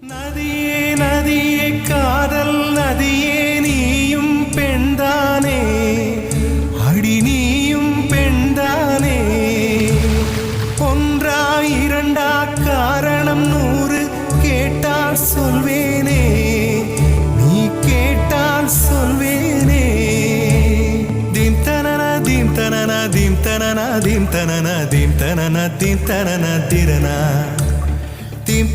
நதியே நதியே காதல் நதியே நீயும் பெண்தானே. அடி நீயும் பெண்தானே. ஒன்றா இரண்டா காரணம் நூறு கேட்டால் சொல்வேனே. நீ கேட்டால் சொல்வேனே. தீம் தனன தீம் தனன தீம் தனன தீம் தனன தீம் தனன தீம் தனன திரனா தீம்